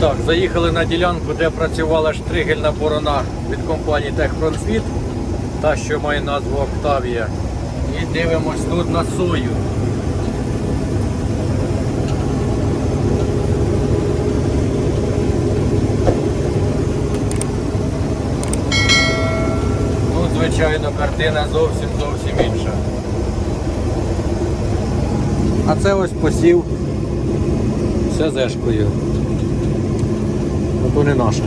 Так, заїхали на ділянку, де працювала штригельна борона від компанії Техпромсвіт, та що має назву Октавія. І дивимось тут на сою. Ну, звичайно, картина зовсім зовсім інша. А це ось посів СЗшкою. Ну, то не наше.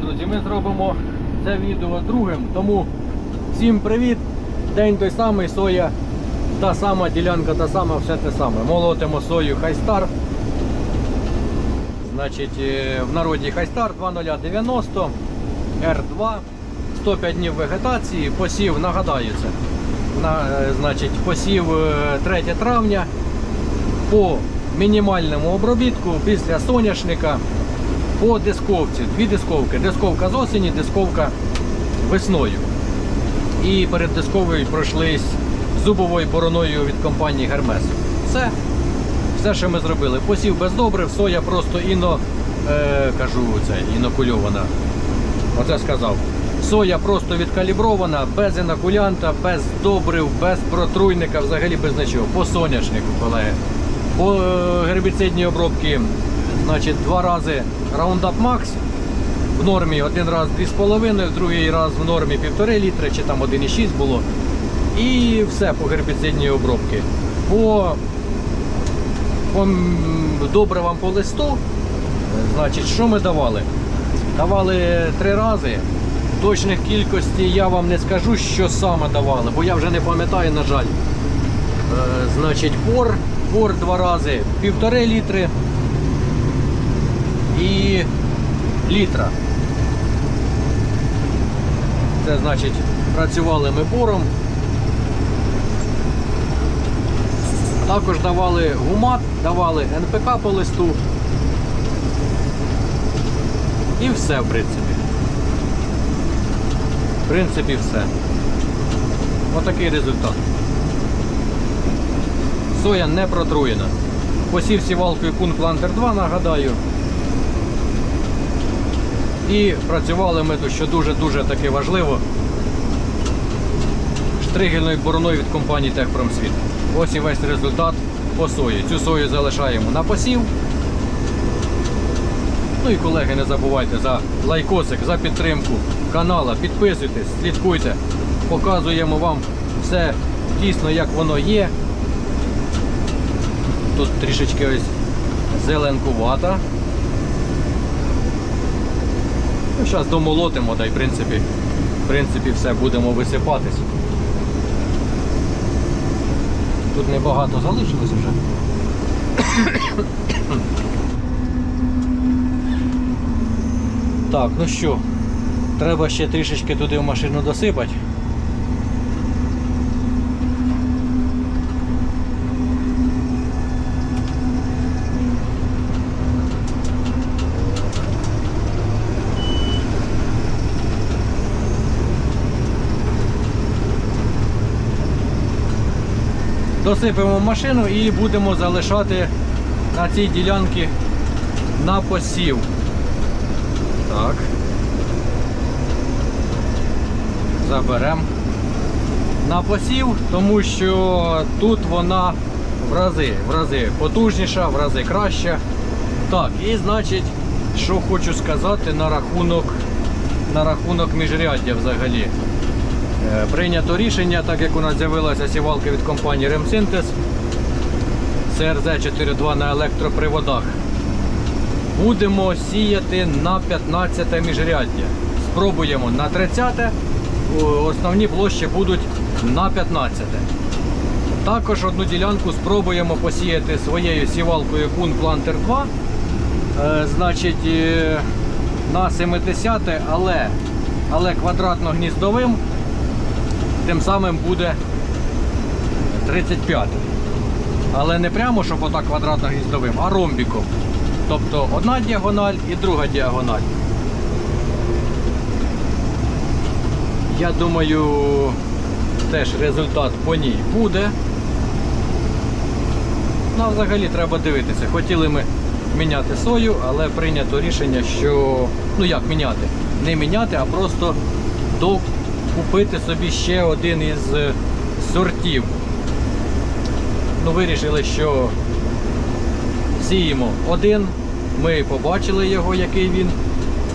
Друзі, ми зробимо це відео другим, тому всім привіт. День той самий, соя та сама, ділянка та сама, все те саме. Молотимо сою Хайстар. Значить, е, в народі Хайстар 2090 R2, 105 днів вегетації, посів, нагадаю це. На, е, значить, посів е, 3 травня по мінімальному обробітку після соняшника по дисковці. Дві дисковки. Дисковка з осені, дисковка весною. І перед дисковою пройшлись зубовою бороною від компанії Гермес. Все. Все, що ми зробили. Посів без добрив, соя просто іно, е, кажу, це, інокульована. Оце сказав. Соя просто відкалібрована, без інокулянта, без добрив, без протруйника, взагалі без нічого. По соняшнику, колеги. По е, гербіцидній обробці, значить, два рази Roundup Max в нормі, один раз 2,5, другий раз в нормі 1,5 літри, чи там 1,6 було. І все по гербіцидній обробці. По, по добривам по листу, значить, що ми давали? Давали три рази. Точних кількості я вам не скажу, що саме давали, бо я вже не пам'ятаю, на жаль. Е, значить, пор, пор два рази півтори літри і літра. Це значить, працювали ми бором. Також давали гумат, давали НПК по листу. І все, в принципі. В принципі, все. Отакий результат. Соя не протруєна. Посів сівалкою Кун Плантер 2, нагадаю. І працювали ми що дуже-дуже таки важливо, штригельною бороною від компанії Техпромсвіт. Ось і весь результат по сої. Цю сою залишаємо на посів. Ну і колеги, не забувайте за лайкосик, за підтримку канала. Підписуйтесь, слідкуйте. Показуємо вам все дійсно, як воно є. Тут трішечки ось зеленкувата. Зараз домолотимо, та й в принципі, в принципі все будемо висипатись. Тут небагато залишилось вже. Так, ну що, треба ще трішечки туди в машину досипати. Досипемо машину і будемо залишати на цій ділянці на посів. Так. Заберемо на посів, тому що тут вона в рази, в рази потужніша, в рази краща. Так, і значить, що хочу сказати на рахунок, на рахунок міжряддя взагалі. Е, Прийнято рішення, так як у нас з'явилася сівалка від компанії Ремсинтез CRZ 4.2 на електроприводах. Будемо сіяти на 15 міжряддя. Спробуємо на 30, о, основні площі будуть на 15. Також одну ділянку спробуємо посіяти своєю сівалкою Kun Planter 2. Е, значить, е, на 70, але, але квадратно-гніздовим, тим самим буде 35. Але не прямо, щоб отак квадратно-гніздовим, а ромбіком. Тобто одна діагональ і друга діагональ. Я думаю, теж результат по ній буде. Ну, взагалі треба дивитися. Хотіли ми міняти сою, але прийнято рішення, що ну як міняти? Не міняти, а просто докупити собі ще один із е, сортів. Ну, вирішили, що сіємо один. Ми побачили його, який він.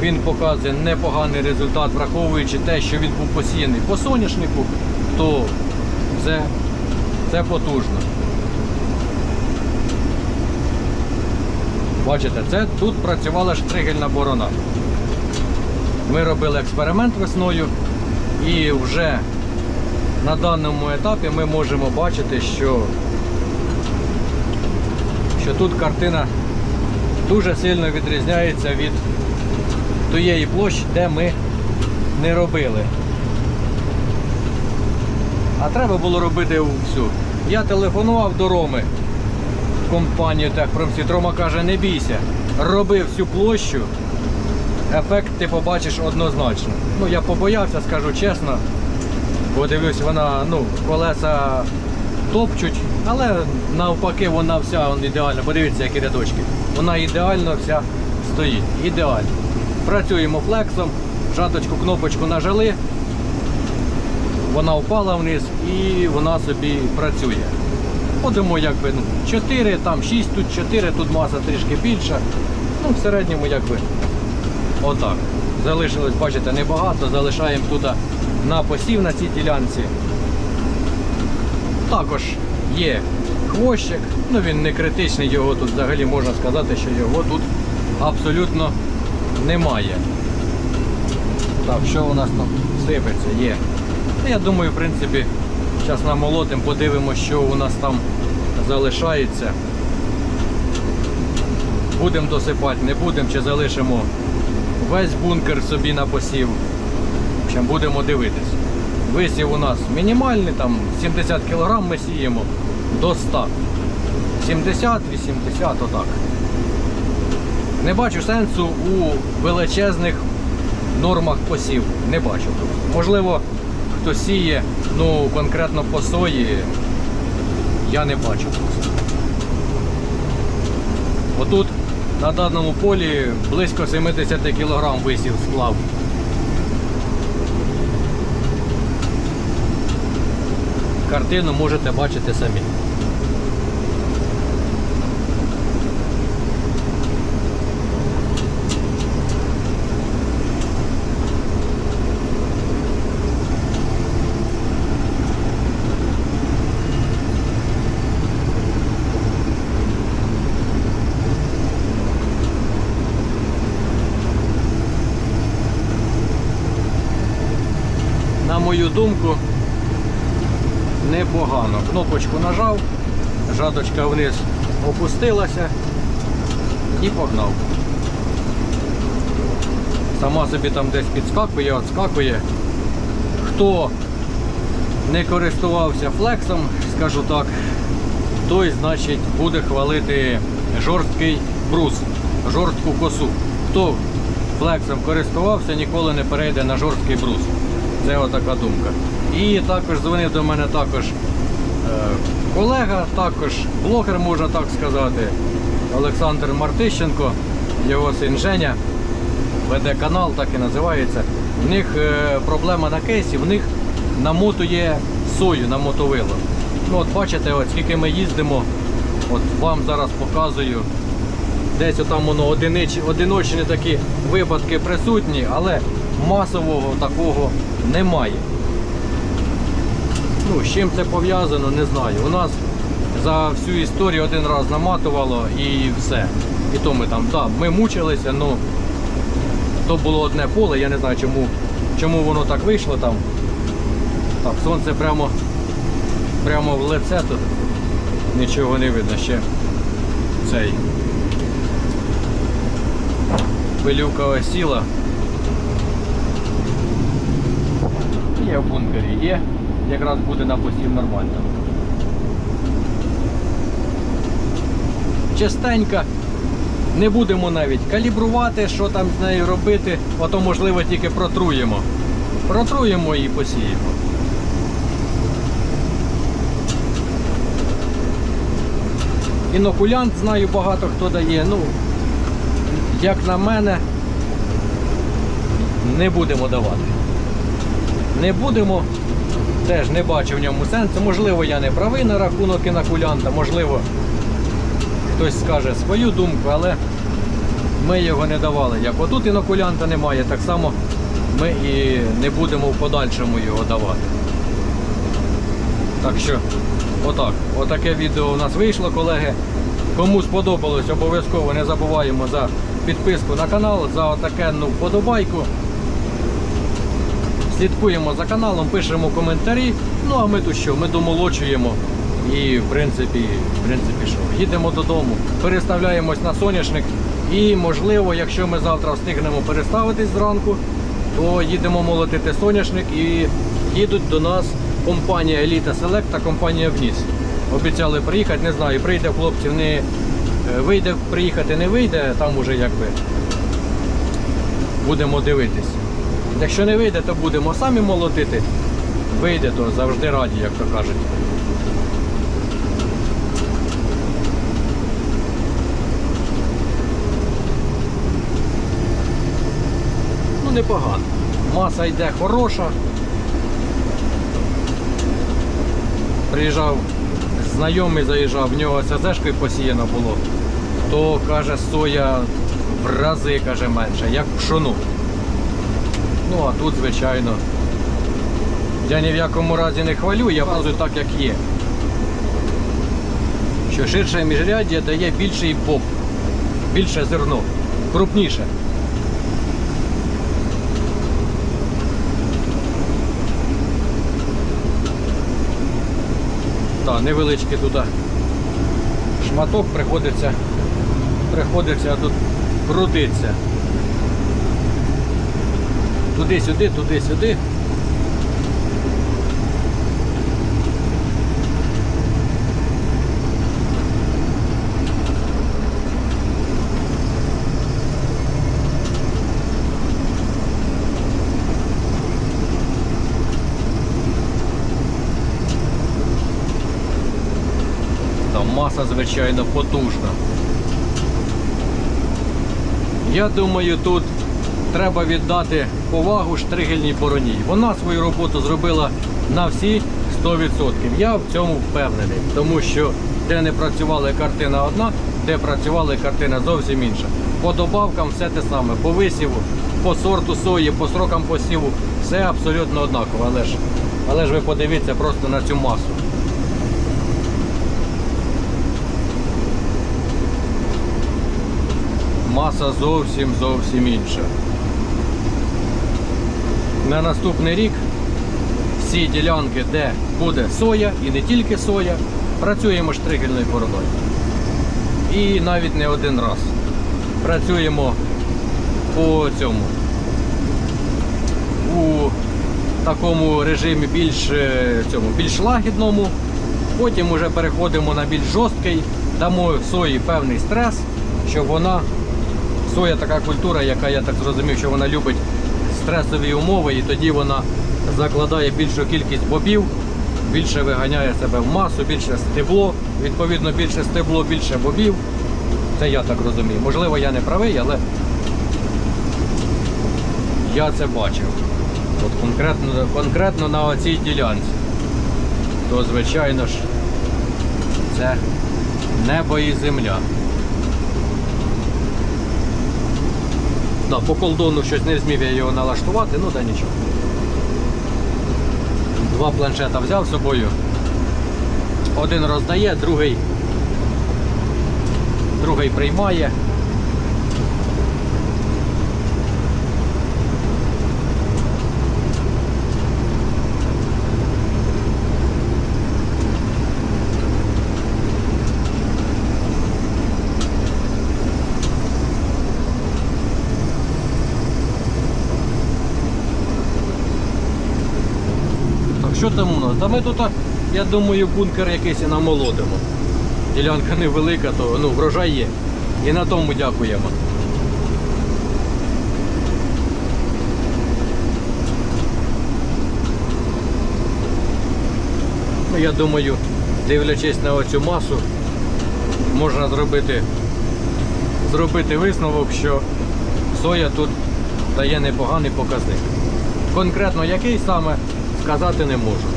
Він показує непоганий результат, враховуючи те, що він був посіяний по соняшнику, то це, це потужно. Бачите, це тут працювала штригельна борона. Ми робили експеримент весною і вже на даному етапі ми можемо бачити, що що тут картина дуже сильно відрізняється від тієї площі, де ми не робили. А треба було робити всю. Я телефонував до Роми компанію Техпромсвіт. Рома каже, не бійся, роби всю площу, ефект ти побачиш однозначно. Ну, я побоявся, скажу чесно. Подивився, вона, ну, колеса топчуть, але навпаки вона вся вон, ідеально. Подивіться, які рядочки. Вона ідеально вся стоїть. Ідеально. Працюємо флексом, жаточку, кнопочку нажали, вона впала вниз і вона собі працює. Ходимо якби ну, 4, там 6, тут 4, тут маса трішки більша. Ну, в середньому якби отак. Залишилось, бачите, небагато, залишаємо тут на посів на цій ділянці. Також є хвощик, ну він не критичний, його тут взагалі можна сказати, що його тут абсолютно немає. Так, що у нас там сипеться? Є. Ну, Я думаю, в принципі, зараз намолотим, подивимося, що у нас там залишається. Будемо досипати, не будемо, чи залишимо весь бункер собі на посів. Общем, будемо дивитись. Висів у нас мінімальний, там 70 кг ми сіємо до 100. 70-80, отак. Не бачу сенсу у величезних нормах посів. Не бачу. Можливо, хто сіє, ну конкретно по сої, я не бачу. Отут на даному полі близько 70 кг висів склав. Картину можете бачити самі. мою думку, непогано. Кнопочку нажав, жаточка вниз опустилася і погнав. Сама собі там десь підскакує, отскакує. Хто не користувався флексом, скажу так, той, значить, буде хвалити жорсткий брус, жорстку косу. Хто флексом користувався, ніколи не перейде на жорсткий брус. Це отака думка. І також дзвонив до мене також колега, також блогер, можна так сказати, Олександр Мартищенко, його син Женя, веде канал, так і називається. В них е, проблема на кейсі, в них намотує сою на мотовило. Ну от бачите, от скільки ми їздимо, от вам зараз показую. Десь там воно одинич, одиночні такі випадки присутні, але масового такого немає. Ну, з чим це пов'язано, не знаю. У нас за всю історію один раз наматувало і все. І то ми там, так, ми мучилися, ну то було одне поле, я не знаю, чому, чому воно так вийшло там. Так, сонце прямо, прямо в лице тут. Нічого не видно ще цей. Пилюка осіла. Є в бункері, є. Якраз буде на посів нормально. Частенько не будемо навіть калібрувати, що там з нею робити, а то можливо тільки протруємо. Протруємо і посіємо. Інокулянт знаю багато хто дає. Ну, як на мене, не будемо давати. Не будемо, теж не бачу в ньому сенсу. Можливо, я не правий на рахунок інокулянта, можливо, хтось скаже свою думку, але ми його не давали. Як отут інокулянта немає, так само ми і не будемо в подальшому його давати. Так що, отак. Отаке відео у нас вийшло, колеги. Кому сподобалось, обов'язково не забуваємо за підписку на канал, за отакенну вподобайку. Слідкуємо за каналом, пишемо коментарі. Ну а ми тут що? Ми домолочуємо. І в принципі, в принципі, що? Їдемо додому, переставляємось на соняшник. І можливо, якщо ми завтра встигнемо переставитись зранку, то їдемо молотити соняшник і їдуть до нас компанія Еліта Селект та компанія Вніс. Обіцяли приїхати, не знаю, прийде хлопців, не вийде приїхати, не вийде, там уже якби будемо дивитись. Якщо не вийде, то будемо самі молотити. Вийде, то завжди раді, як то кажуть. Ну, непогано. Маса йде хороша. Приїжджав знайомий, заїжджав, в нього СЗшкою посіяно було, то каже, соя в рази каже, менше, як пшону. Ну а тут, звичайно, я ні в якому разі не хвалю, я показую так, як є. Що ширше міжряддя дає більший боб, більше зерно, крупніше. Так, невеличкий туди шматок приходиться, приходиться тут крутиться. Туди-сюди, туди-сюди. Маса, звичайно, потужна. Я думаю, тут треба віддати повагу штригельній бороні. Вона свою роботу зробила на всі 100%. Я в цьому впевнений, тому що де не працювала картина одна, де працювала картина зовсім інша. По добавкам все те саме, по висіву, по сорту сої, по срокам посіву, все абсолютно однаково. Але ж, але ж ви подивіться просто на цю масу. Маса зовсім зовсім інша. На наступний рік всі ділянки, де буде соя і не тільки соя, працюємо штригельною бороною. І навіть не один раз. Працюємо по цьому. У такому режимі більш, е, цьому, більш лагідному. Потім вже переходимо на більш жорсткий, дамо сої певний стрес, щоб вона, соя така культура, яка я так зрозумів, що вона любить стресові умови, і тоді вона закладає більшу кількість бобів, більше виганяє себе в масу, більше стебло, відповідно більше стебло, більше бобів. Це я так розумію. Можливо, я не правий, але я це бачив. От конкретно, конкретно на оцій ділянці. То, звичайно ж, це небо і земля. Да, по колдону щось не зміг я його налаштувати, ну да нічого. Два планшета взяв з собою. Один роздає, другий, другий приймає. Так що там у нас? Та ми тут, я думаю, бункер якийсь і намолодимо. Ділянка невелика, то ну, врожай є. І на тому дякуємо. Ну, я думаю, дивлячись на оцю масу, можна зробити, зробити висновок, що соя тут дає непоганий показник. Конкретно який саме сказати не можу.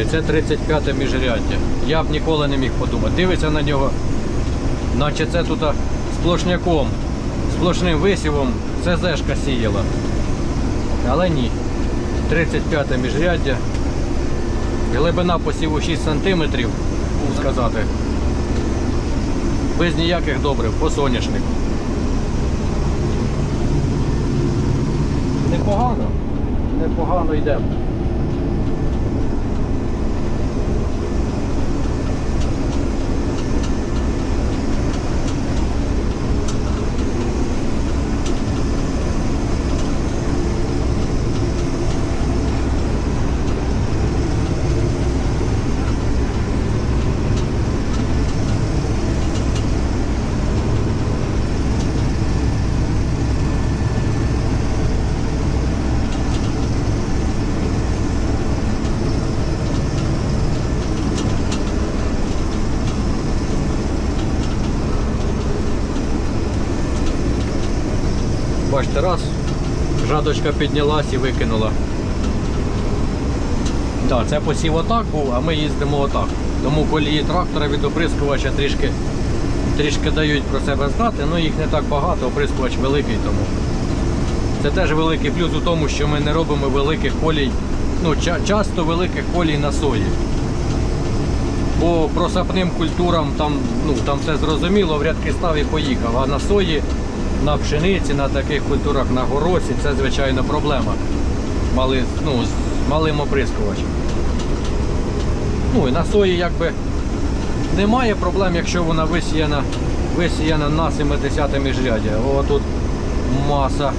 І це 35 міжряддя. Я б ніколи не міг подумати. Дивиться на нього, наче це тут сплошняком, сплошним висівом ЦЗшка сіяла. Але ні. 35 міжряддя. Глибина посіву 6 см, сказати. Без ніяких добрив, по соняшнику. Непогано. Непогано йдемо. Бачите, раз, жадочка піднялась і викинула. Так, це посів отак був, а ми їздимо отак. Тому колії трактора від оприскувача трішки, трішки дають про себе знати, ну їх не так багато, оприскувач великий тому. Це теж великий плюс у тому, що ми не робимо великих колій, ну ча- часто великих колій на сої. Бо просапним культурам там, ну, там все зрозуміло, в рядки став і поїхав. А на сої, на пшениці, на таких культурах, на горосі це звичайно проблема. Мали, ну, з малим оприскувачем. Ну і на сої якби немає проблем, якщо вона висіяна, висіяна на 70 міжряддя. О, тут маса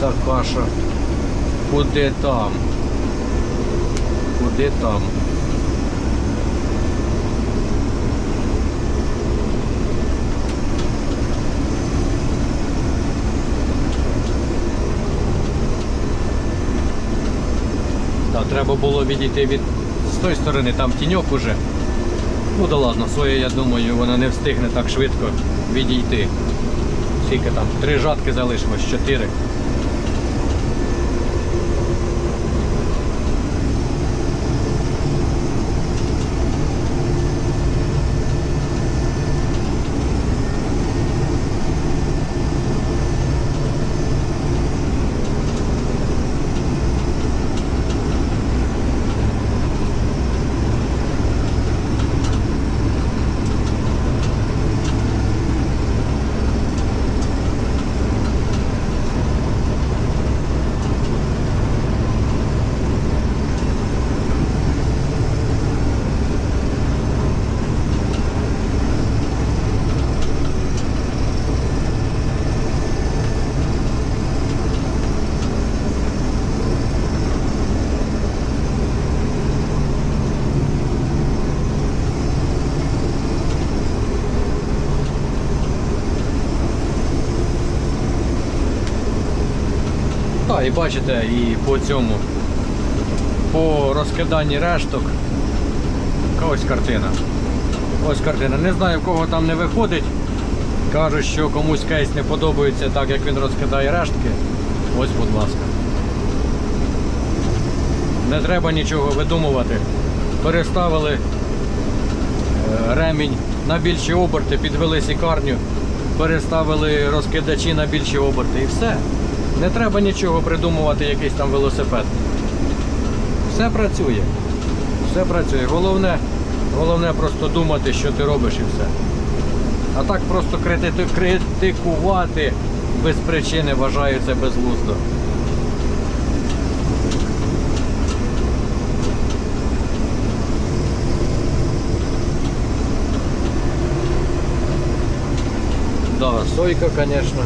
така що. Куди там? Куди там? Треба було відійти від з тої сторони, там тіньок уже. Ну да ладно, своє, я думаю, вона не встигне так швидко відійти. Скільки там? Три жатки залишилось, чотири. Бачите, і по цьому, по розкиданні решток. Ось картина. Ось картина. Не знаю, в кого там не виходить. Кажуть, що комусь кейс не подобається так, як він розкидає рештки. Ось, будь ласка. Не треба нічого видумувати. Переставили е, ремінь на більші оберти, підвели сікарню, переставили розкидачі на більші оберти і все. Не треба нічого придумувати, якийсь там велосипед. Все працює. Все працює. Головне, головне просто думати, що ти робиш і все. А так просто критикувати без причини вважаю це безглуздо. Да, сойка, конечно.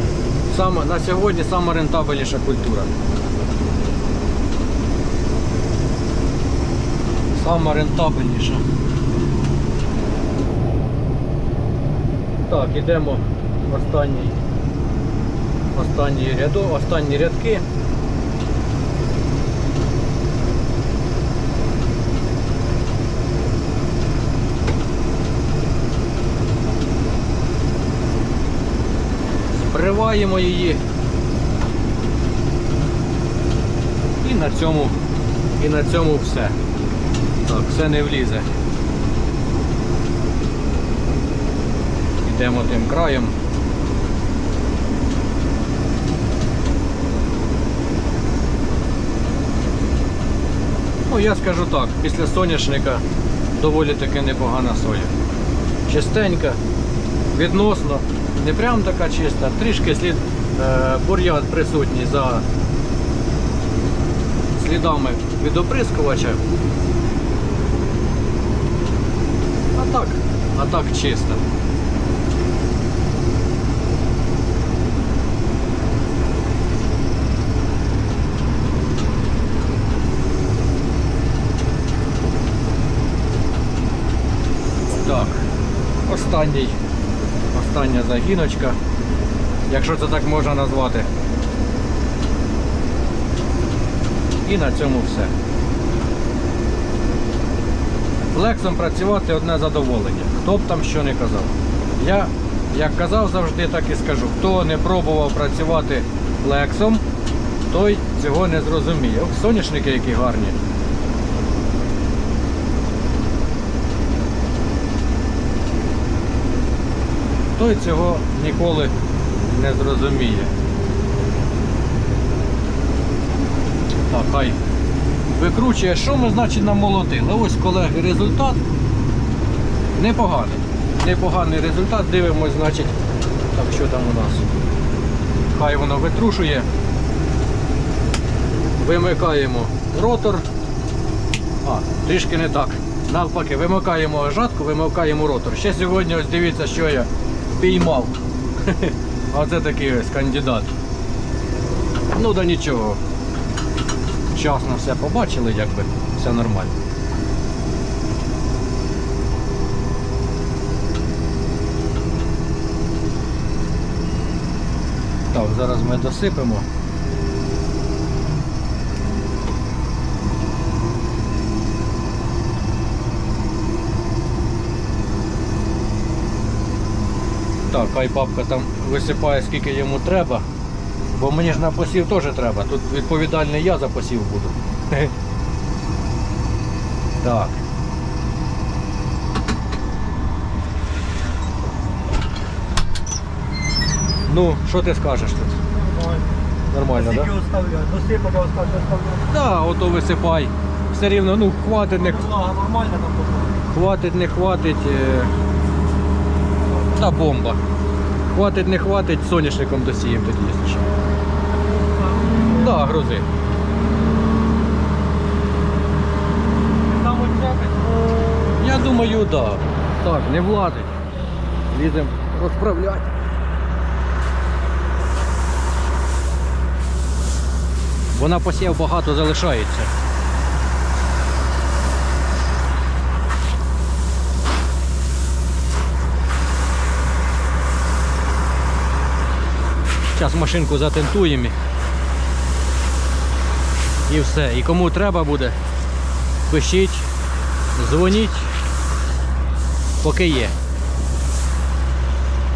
Саме, на сьогодні сама рентабельніша культура. Сама рентабельніша. Так, йдемо в останній, ряду, останні рядки. Сприваємо її. І на цьому, і на цьому все. Так, все не влізе. Йдемо тим краєм. Ну, я скажу так, після соняшника доволі таки непогана соя. Чистенька, відносно, не прям така чиста, трішки слід е, бур'ян присутній за слідами від оприскувача. А так, а так чисто. Так, останній, остання загіночка, якщо це так можна назвати. І на цьому все. Флексом працювати одне задоволення. Хто б там що не казав. Я, як казав завжди, так і скажу. Хто не пробував працювати флексом, той цього не зрозуміє. Ох, соняшники які гарні. Той цього ніколи не зрозуміє. Так, хай викручує, що ми значить намолотили. Ось, колеги, результат непоганий. Непоганий результат. Дивимось, значить, так, що там у нас. Хай воно витрушує. Вимикаємо ротор. А, трішки не так. Навпаки, вимикаємо жатку, вимикаємо ротор. Ще сьогодні ось дивіться, що я піймав. Оце такий ось кандидат. Ну да нічого. Вчасно все побачили, якби все нормально. Так, зараз ми досипемо. Так, хай папка там висипає скільки йому треба. Бо мені ж на посів теж треба. Тут відповідальний я за посів буду. Так. Ну, що ти скажеш тут? Нормально, так? Досипати оставляють, оставляють. Так, ото висипай. Все рівно, ну, хватить, не Влага нормальна там. Хватить, не хватить. Та бомба. Хватить, не хватить, соняшником досіємо тоді, якщо що. Да, грузи. Я думаю, да. Так, не влазить. Ліземо розправляти. Вона посів багато залишається. Зараз машинку затентуємо. І все. І кому треба буде, пишіть, дзвоніть, поки є.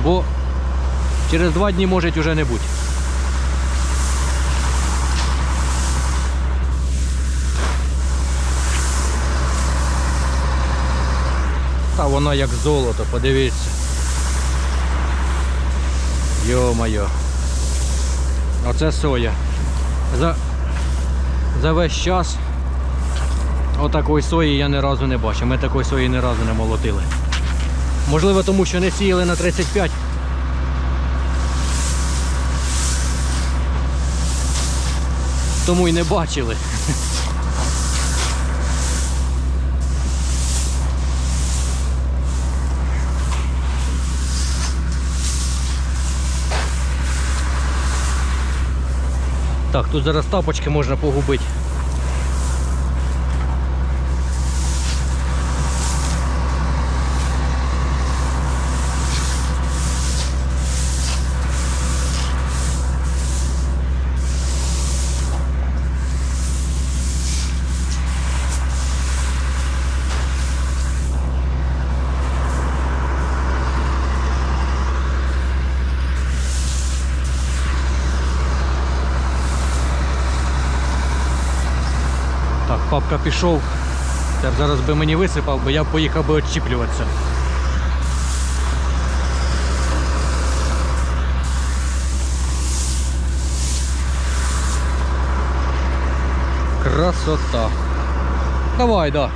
Бо через два дні може вже не бути. Та вона як золото, подивіться. Йо-моє. Оце соя. За, за весь час отакої сої я ні разу не бачив. Ми такої сої ні разу не молотили. Можливо, тому що не сіяли на 35. Тому й не бачили. Так, тут зараз тапочки можна погубити. Так, папка пішов. Тепер зараз би мені висипав, бо я б поїхав би відчіплюватися. Красота. Давай, да.